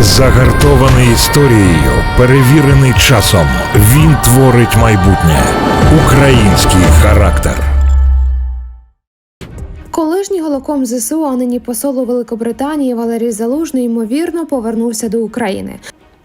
Загартований історією, перевірений часом. Він творить майбутнє. Український характер. Колишній голоком ЗСУ, а нині посол у Великобританії Валерій Залужний ймовірно повернувся до України.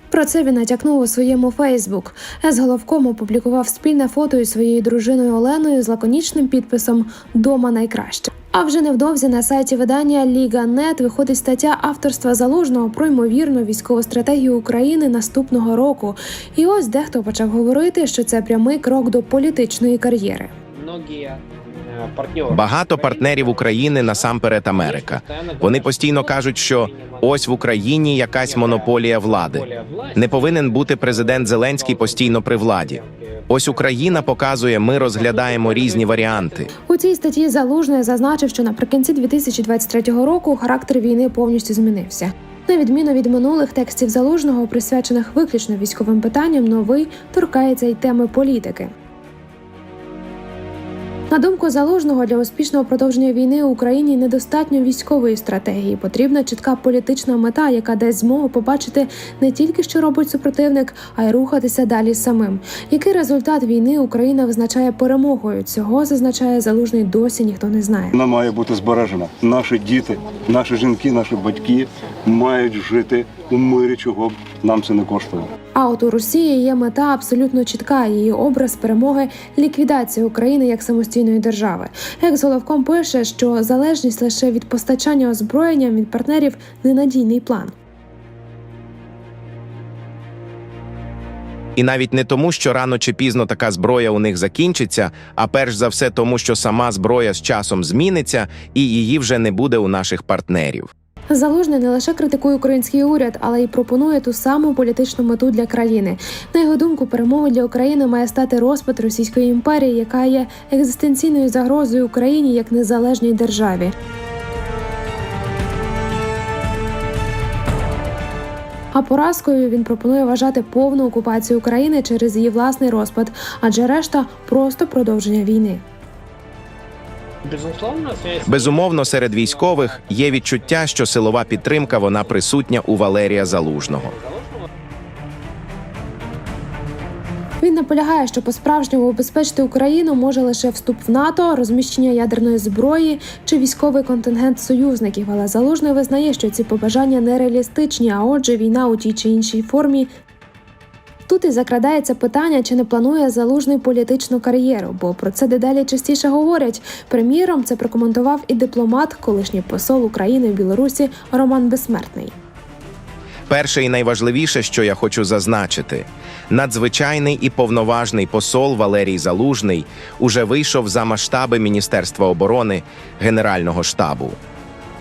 Про це він натякнув у своєму Фейсбук. З головком опублікував спільне фото із своєю дружиною Оленою з лаконічним підписом Дома найкраще. А вже невдовзі на сайті видання Ліга.нет виходить стаття авторства залужного про ймовірну військову стратегію України наступного року. І ось дехто почав говорити, що це прямий крок до політичної кар'єри. Э. Багато партнерів України насамперед Америка. Вони постійно кажуть, що ось в Україні якась монополія влади. Не повинен бути президент Зеленський постійно при владі. Ось Україна показує, ми розглядаємо різні варіанти. У цій статті залужний зазначив, що наприкінці 2023 року характер війни повністю змінився. На відміну від минулих текстів залужного, присвячених виключно військовим питанням, новий торкається й теми політики. На думку залужного, для успішного продовження війни у Україні недостатньо військової стратегії. Потрібна чітка політична мета, яка дасть змогу побачити не тільки що робить супротивник, а й рухатися далі самим. Який результат війни Україна визначає перемогою? Цього зазначає залужний досі ніхто не знає. Вона має бути збережена. Наші діти, наші жінки, наші батьки мають жити у мирі, чого б нам це не коштує. А от у Росії є мета абсолютно чітка. Її образ перемоги ліквідація України як самостійної держави. Екс головком пише, що залежність лише від постачання озброєння від партнерів ненадійний план. І навіть не тому, що рано чи пізно така зброя у них закінчиться, а перш за все тому, що сама зброя з часом зміниться і її вже не буде у наших партнерів. Залужний не лише критикує український уряд, але й пропонує ту саму політичну мету для країни. На його думку, перемогою для України має стати розпад Російської імперії, яка є екзистенційною загрозою Україні як незалежній державі. А поразкою він пропонує вважати повну окупацію України через її власний розпад, адже решта просто продовження війни. Безусловно. Безумовно, серед військових є відчуття, що силова підтримка вона присутня у Валерія Залужного. Він наполягає, що по-справжньому убезпечити Україну може лише вступ в НАТО, розміщення ядерної зброї чи військовий контингент союзників. Але залужний визнає, що ці побажання нереалістичні, а отже, війна у тій чи іншій формі. Тут і закрадається питання, чи не планує залужний політичну кар'єру, бо про це дедалі частіше говорять. Приміром, це прокоментував і дипломат, колишній посол України в Білорусі Роман Безсмертний. Перше і найважливіше, що я хочу зазначити, надзвичайний і повноважний посол Валерій Залужний уже вийшов за масштаби Міністерства оборони Генерального штабу.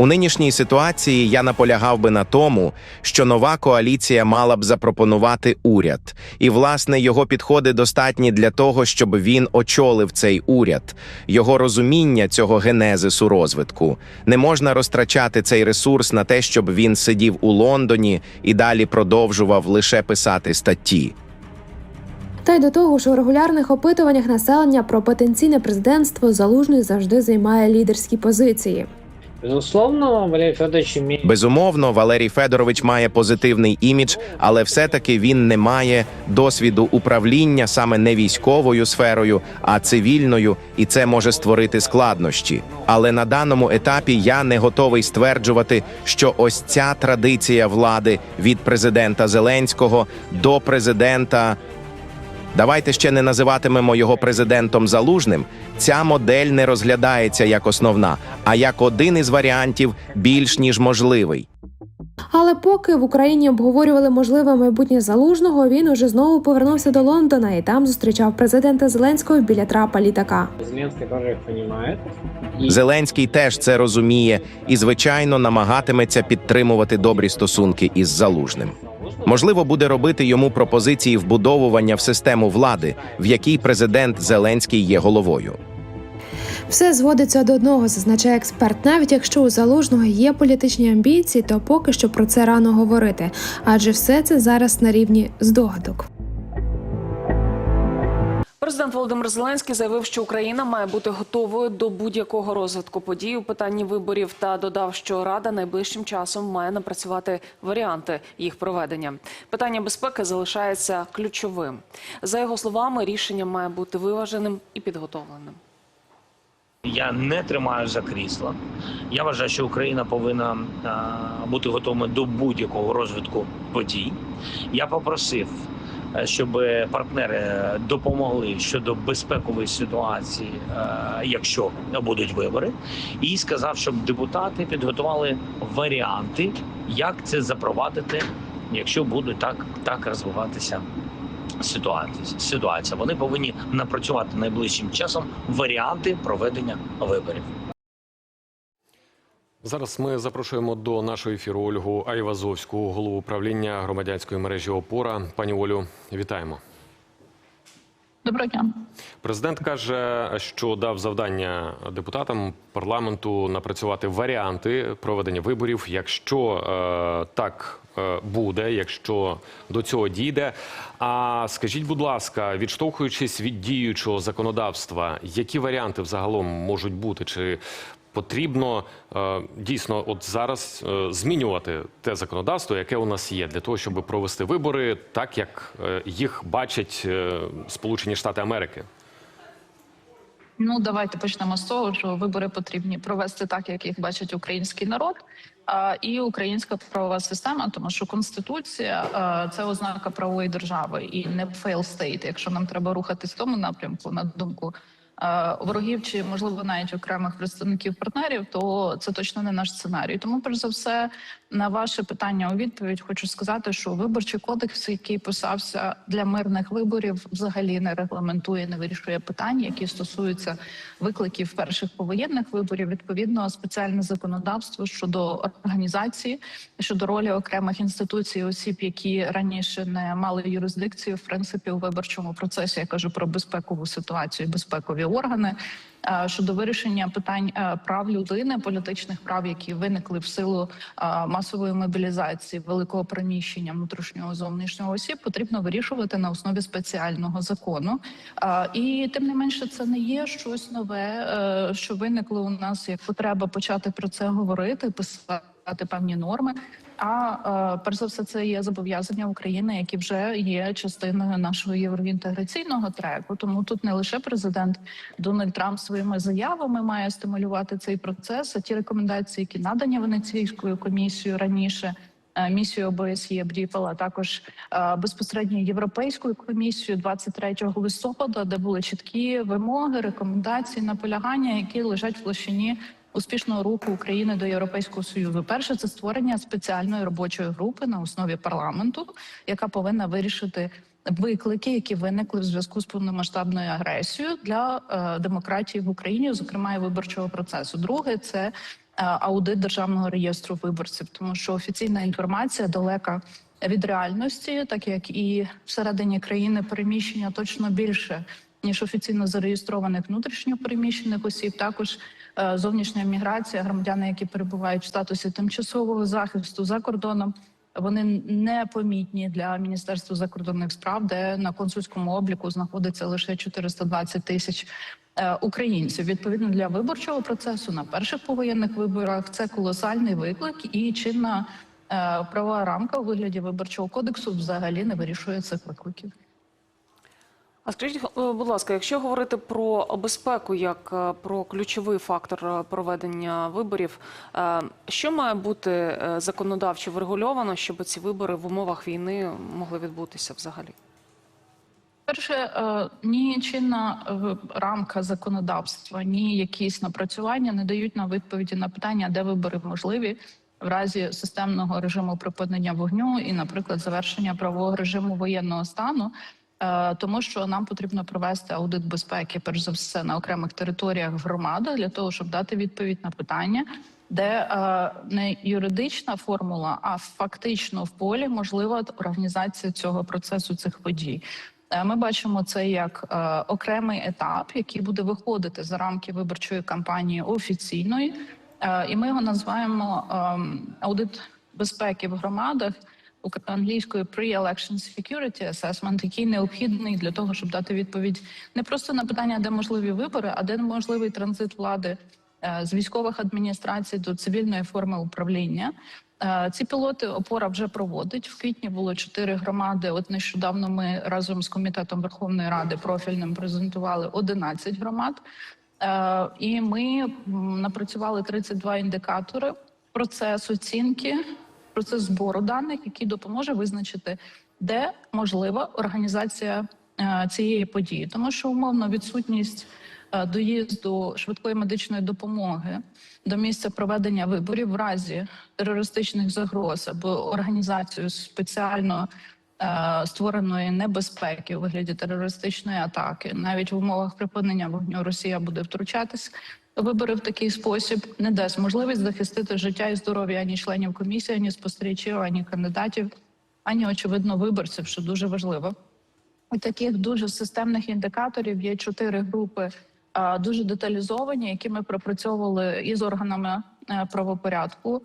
У нинішній ситуації я наполягав би на тому, що нова коаліція мала б запропонувати уряд, і власне його підходи достатні для того, щоб він очолив цей уряд. Його розуміння цього генезису розвитку не можна розтрачати цей ресурс на те, щоб він сидів у Лондоні і далі продовжував лише писати статті. Та й до того ж, у регулярних опитуваннях населення про потенційне президентство залужний завжди займає лідерські позиції. Безусловно, Валерий Федорович имеет... Безумовно, Валерій Федорович має позитивний імідж, але все-таки він не має досвіду управління саме не військовою сферою, а цивільною, і це може створити складнощі. Але на даному етапі я не готовий стверджувати, що ось ця традиція влади від президента Зеленського до президента. Давайте ще не називатимемо його президентом залужним. Ця модель не розглядається як основна, а як один із варіантів більш ніж можливий. Але поки в Україні обговорювали можливе майбутнє залужного, він уже знову повернувся до Лондона і там зустрічав президента Зеленського біля трапа літака. Зеленский тоже их Зеленський теж це розуміє і, звичайно, намагатиметься підтримувати добрі стосунки із залужним. Можливо, буде робити йому пропозиції вбудовування в систему влади, в якій президент Зеленський є головою. Все зводиться до одного, зазначає експерт. Навіть якщо у залужного є політичні амбіції, то поки що про це рано говорити, адже все це зараз на рівні здогадок. Президент Володимир Зеленський заявив, що Україна має бути готовою до будь-якого розвитку подій у питанні виборів та додав, що Рада найближчим часом має напрацювати варіанти їх проведення. Питання безпеки залишається ключовим. За його словами, рішення має бути виваженим і підготовленим. Я не тримаю за крісло. Я вважаю, що Україна повинна бути готова до будь-якого розвитку подій. Я попросив, щоб партнери допомогли щодо безпекової ситуації, е, якщо будуть вибори, і сказав, щоб депутати підготували варіанти, як це запровадити, якщо буде так, так розвиватися ситуація. ситуація. Вони повинні напрацювати найближчим часом варіанти проведення виборів. Зараз ми запрошуємо до нашого ефіру Ольгу Айвазовську, голову управління громадянської мережі ОПОРА. Пані Олю, вітаємо. Доброго дня. Президент каже, що дав завдання депутатам парламенту напрацювати варіанти проведення виборів, якщо е, так е, буде, якщо до цього дійде. А скажіть, будь ласка, відштовхуючись від діючого законодавства, які варіанти взагалом можуть бути? Чи потрібно е, дійсно от зараз е, змінювати те законодавство, яке у нас є, для того, щоб провести вибори так, як е, їх бачать Сполучені Штати Америки? Ну давайте почнемо з того, що вибори потрібні провести так, як їх бачить український народ. а, І українська правова система, тому що конституція а, це ознака правової держави і не fail state. Якщо нам треба рухатись в тому напрямку, на думку ворогів чи можливо навіть окремих представників партнерів, то це точно не наш сценарій. Тому, перш за все, на ваше питання у відповідь хочу сказати, що виборчий кодекс, який писався для мирних виборів, взагалі не регламентує, не вирішує питання, які стосуються викликів перших повоєнних виборів. Відповідно, спеціальне законодавство щодо організації, щодо ролі окремих інституцій, осіб, які раніше не мали юрисдикцію, в принципі, у виборчому процесі. Я кажу про безпекову ситуацію, безпекові органи. е, Щодо вирішення питань е, прав людини, політичних прав, які виникли в силу е, масової мобілізації, великого приміщення внутрішнього зовнішнього осіб, потрібно вирішувати на основі спеціального закону. І тим не менше, це не є щось нове, що виникло у нас як потреба почати про це говорити, писати певні норми. А е, перш за все, це є зобов'язання України, які вже є частиною нашого євроінтеграційного треку. Тому тут не лише президент Дональд Трамп своїми заявами має стимулювати цей процес. А ті рекомендації, які надані Венеційською комісією раніше. е, Місію ОБСЄ Бріпел, а також е, безпосередньо європейською комісією 23 листопада, де були чіткі вимоги, рекомендації, наполягання, які лежать в площині успішного руху України до Європейського союзу. Перше це створення спеціальної робочої групи на основі парламенту, яка повинна вирішити виклики, які виникли в зв'язку з повномасштабною агресією для е, демократії в Україні, зокрема і виборчого процесу. Друге це е, аудит державного реєстру виборців, тому що офіційна інформація далека від реальності, так як і всередині країни переміщення точно більше ніж офіційно зареєстрованих внутрішньо переміщених осіб. Також зовнішня міграція, громадяни, які перебувають в статусі тимчасового захисту за кордоном. Вони непомітні для міністерства закордонних справ, де на консульському обліку знаходиться лише 420 тисяч е, українців. Відповідно для виборчого процесу на перших повоєнних виборах це колосальний виклик, і чинна е, правова рамка у вигляді виборчого кодексу взагалі не вирішує цих викликів. А скажіть, е, будь ласка, якщо говорити про безпеку як е, про ключовий фактор е, проведення виборів, що має бути законодавчо врегульовано, щоб ці вибори в умовах війни могли відбутися взагалі? Перше, ні чинна рамка законодавства, ні якісь напрацювання не дають нам відповіді на питання, де вибори можливі в разі системного режиму припинення вогню і, наприклад, завершення правового режиму воєнного стану. Е, Тому що нам потрібно провести аудит безпеки, перш за все, на окремих територіях в громадах для того, щоб дати відповідь на питання, де е, не юридична формула, а фактично в полі можлива організація цього процесу цих подій. Е, Ми бачимо це як окремий етап, який буде виходити за рамки виборчої кампанії офіційної, і ми його називаємо ем, аудит безпеки в громадах. Ук- англійською pre-election security assessment, який необхідний для того, щоб дати відповідь не просто на питання, де можливі вибори, а де можливий транзит влади е, з військових адміністрацій до цивільної форми управління. Е, Ці пілоти опора вже проводить. В квітні було чотири громади. От нещодавно ми разом з комітетом Верховної Ради профільним презентували 11 громад. Е, І ми напрацювали 32 індикатори. Процес оцінки, процес збору даних, який допоможе визначити, де можлива організація е, цієї події, тому що умовно відсутність е, доїзду швидкої медичної допомоги до місця проведення виборів в разі терористичних загроз або організацію спеціально е, створеної небезпеки у вигляді терористичної атаки, навіть в умовах припинення вогню Росія буде втручатись. Вибори в такий спосіб не дасть можливість захистити життя і здоров'я ані членів комісії, ані спостерігачів, ані кандидатів, ані очевидно виборців, що дуже важливо. І таких дуже системних індикаторів є чотири групи, дуже деталізовані, які ми пропрацьовували і з органами е, правопорядку,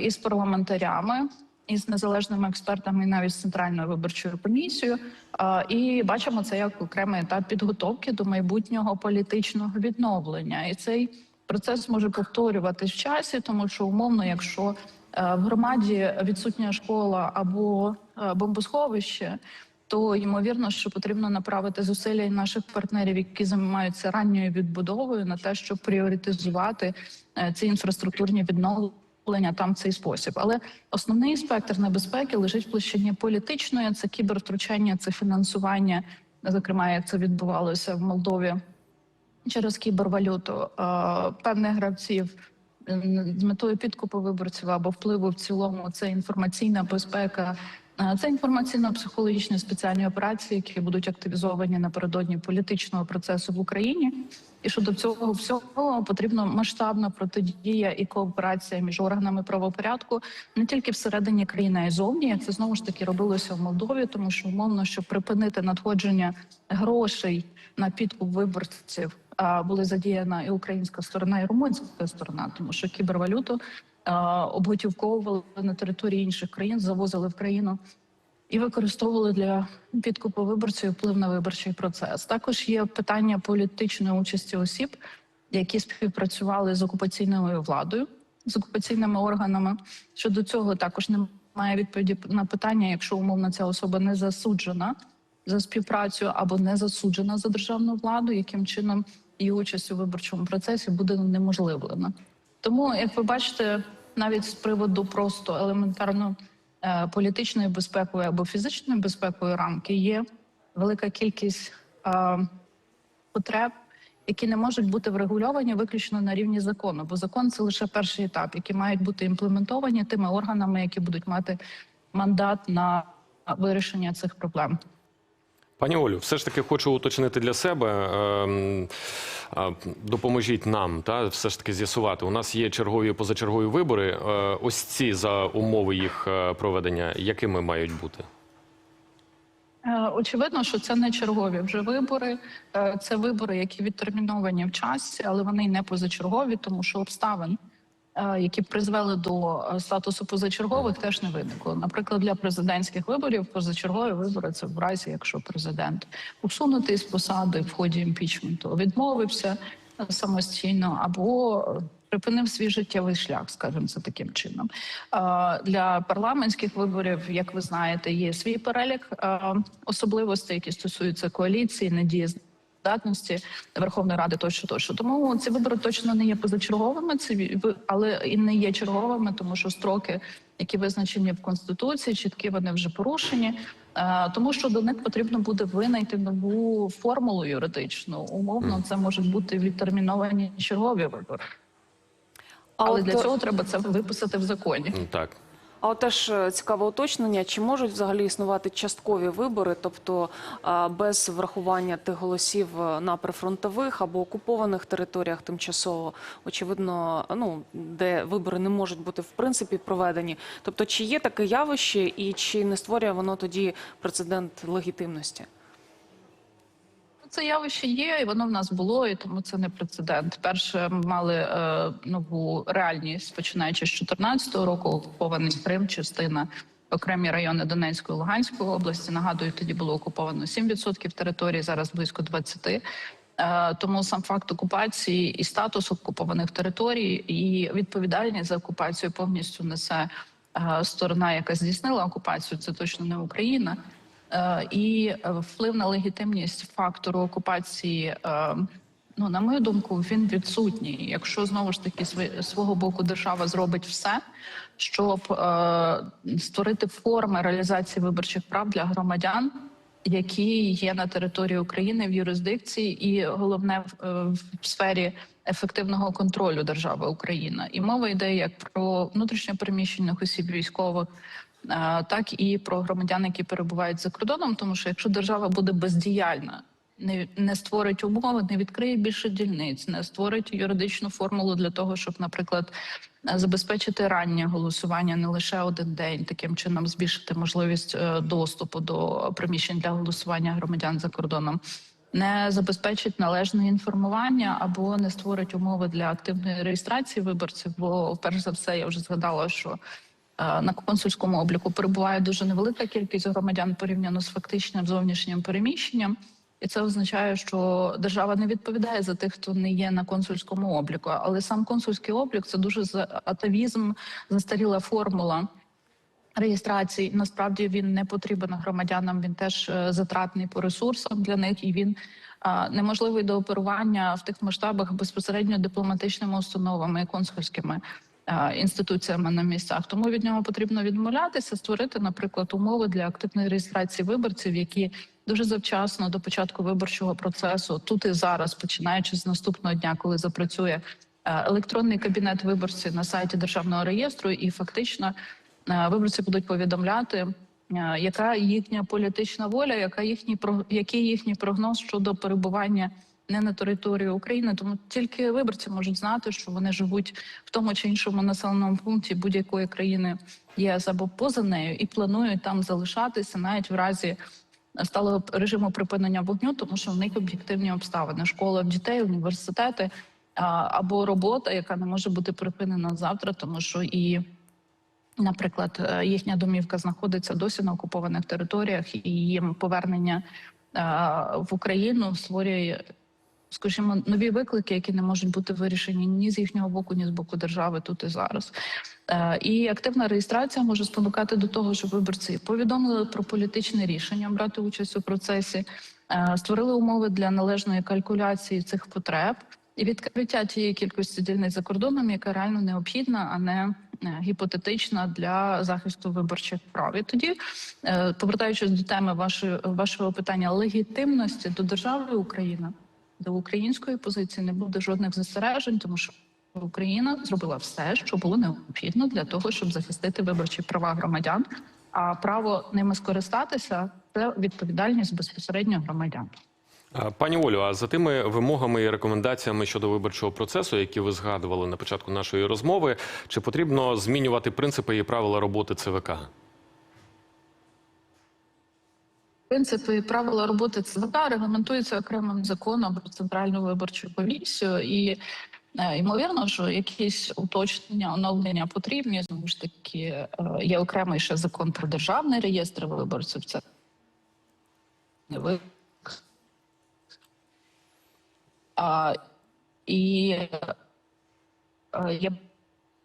і з парламентарями, і з незалежними експертами, і навіть з центральною виборчою комісією. І бачимо це як окремий етап підготовки до майбутнього політичного відновлення. І цей процес може повторюватись в часі, тому що умовно, якщо е, в громаді відсутня школа або е, бомбосховище, то ймовірно, що потрібно направити зусилля і наших партнерів, які займаються ранньою відбудовою, на те, щоб пріоритизувати е, ці інфраструктурні відновлення там в цей спосіб. Але основний спектр небезпеки лежить в площині політичної. Це кібервтручання, це фінансування, зокрема, як це відбувалося в Молдові через кібервалюту е, певних гравців з метою підкупу виборців або впливу в цілому. Це інформаційна безпека. е, Це інформаційно-психологічні спеціальні операції, які будуть активізовані напередодні політичного процесу в Україні. І щодо цього всього потрібна масштабна протидія і кооперація між органами правопорядку не тільки всередині країни, а й зовні. Як це знову ж таки робилося в Молдові, тому що умовно, щоб припинити надходження грошей на підкуп виборців, були задіяна і українська сторона, і румунська сторона, тому що кібервалюту обготівковували на території інших країн, завозили в країну і використовували для підкупу виборців вплив на виборчий процес. Також є питання політичної участі осіб, які співпрацювали з окупаційною владою, з окупаційними органами. Щодо цього також немає відповіді на питання, якщо умовно ця особа не засуджена за співпрацю або не засуджена за державну владу, яким чином її участь у виборчому процесі буде унеможливлена. Тому, як ви бачите, навіть з приводу просто елементарно е, політичної безпекою або фізичною безпекою рамки є велика кількість е, потреб, які не можуть бути врегульовані виключно на рівні закону, бо закон це лише перший етап, які мають бути імплементовані тими органами, які будуть мати мандат на вирішення цих проблем. Пані Олю, все ж таки хочу уточнити для себе. ем, Допоможіть нам, та все ж таки з'ясувати. У нас є чергові позачергові вибори. Е, Ось ці за умови їх е, проведення, якими мають бути? Е, Очевидно, що це не чергові вже вибори. Це вибори, які відтерміновані в часі, але вони не позачергові, тому що обставин, які призвели до е, статусу позачергових, теж не виникло. Наприклад, для президентських виборів позачергові вибори це в разі, якщо президент усунутий з посади в ході імпічменту, відмовився е, самостійно або е, припинив свій життєвий шлях, скажімо це таким чином. Е, Для парламентських виборів, як ви знаєте, є свій перелік е, особливостей, які стосуються коаліції, недієздатності Верховної Ради, тощо тощо. Тому ці вибори точно не є позачерговими, ці ві- але і не є черговими, тому що строки, які визначені в конституції, чіткі вони вже порушені. Е, Тому що до них потрібно буде винайти нову формулу юридичну. Умовно, це можуть бути відтерміновані чергові вибори. Але для цього треба це виписати в законі. Так. А от теж е, цікаве уточнення, чи можуть взагалі існувати часткові вибори, тобто без врахування тих голосів е, на прифронтових або окупованих територіях тимчасово, очевидно, ну де вибори не можуть бути в принципі проведені. Тобто, чи є таке явище, і чи не створює воно тоді прецедент легітимності? Це явище є, і воно в нас було, і тому це не прецедент. Перше ми мали е, нову реальність, починаючи з 2014 року, окупований Крим, частина окремі райони Донецької Луганської області. Нагадую, тоді було окуповано 7% території, зараз близько 20%. Е, Тому сам факт окупації і статус окупованих територій, і відповідальність за окупацію повністю несе е, сторона, яка здійснила окупацію. Це точно не Україна. Е, І е, вплив на легітимність фактору окупації. е, Ну, на мою думку, він відсутній. Якщо знову ж таки свого боку держава зробить все, щоб створити форми реалізації виборчих прав для громадян, які є на території України в юрисдикції, і головне в сфері ефективного контролю держави Україна. І мова йде як про внутрішньопереміщених осіб військових. Так і про громадян, які перебувають за кордоном, тому що якщо держава буде бездіяльна, не, не створить умови, не відкриє більше дільниць, не створить юридичну формулу для того, щоб, наприклад, забезпечити раннє голосування не лише один день, таким чином збільшити можливість е, доступу до приміщень для голосування громадян за кордоном. Не забезпечить належне інформування або не створить умови для активної реєстрації виборців. Бо, перш за все, я вже згадала, що на консульському обліку перебуває дуже невелика кількість громадян порівняно з фактичним зовнішнім переміщенням. І це означає, що держава не відповідає за тих, хто не є на консульському обліку. Але сам консульський облік це дуже атавізм, застаріла формула реєстрації. Насправді він не потрібен громадянам. Він теж е, затратний по ресурсам для них, і він неможливий до оперування в тих масштабах безпосередньо дипломатичними установами і консульськими. А, Інституціями на місцях, тому від нього потрібно відмовлятися, створити, наприклад, умови для активної реєстрації виборців, які дуже завчасно до початку виборчого процесу, тут і зараз, починаючи з наступного дня, коли запрацює е, електронний кабінет виборців на сайті державного реєстру, і фактично е, виборці будуть повідомляти, е, яка їхня політична воля, яка їхній про- який їхній прогноз щодо перебування не на території України. Тому тільки виборці можуть знати, що вони живуть в тому чи іншому населеному пункті будь-якої країни ЄС або поза нею, і планують там залишатися навіть в разі сталого режиму припинення вогню, тому що в них об'єктивні обставини: школа дітей, університети або робота, яка не може бути припинена завтра, тому що і. Наприклад, е, їхня домівка знаходиться досі на окупованих територіях, і їм повернення е, в Україну створює, скажімо, нові виклики, які не можуть бути вирішені ні з їхнього боку, ні з боку держави тут і зараз. Е, І активна реєстрація може спонукати до того, щоб виборці повідомили про політичне рішення брати участь у процесі, е, створили умови для належної калькуляції цих потреб і відкриття тієї кількості дільниць за кордоном, яка реально необхідна, а не е, гіпотетична для захисту виборчих прав. І тоді, повертаючись до теми вашої вашого питання легітимності до держави Україна, до української позиції не буде жодних застережень, тому що Україна зробила все, що було необхідно для того, щоб захистити виборчі права громадян. А право ними скористатися це відповідальність безпосередньо громадян. Пані Олю, а за тими вимогами і рекомендаціями щодо виборчого процесу, які ви згадували на початку нашої розмови, чи потрібно змінювати принципи і правила роботи ЦВК? Принципи і правила роботи ЦВК регламентуються окремим законом про центральну виборчу комісію, і е, ймовірно, що якісь уточнення, оновлення потрібні. Знову ж таки, е, є окремий ще закон про державний реєстр виборців. Це. А, і е, є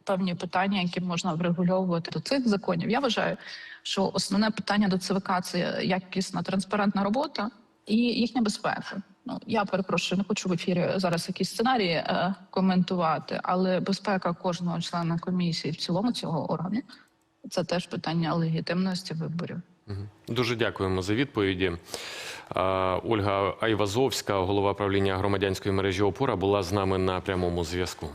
певні питання, які можна врегульовувати до цих законів. Я вважаю, що основне питання до ЦВК це якісна транспарентна робота і їхня безпека. Ну я перепрошую, не хочу в ефірі зараз якісь сценарії е, коментувати, але безпека кожного члена комісії в цілому цього органу це теж питання легітимності виборів. Дуже дякуємо за відповіді. Ольга Айвазовська, голова правління громадянської мережі Опора, була з нами на прямому зв'язку.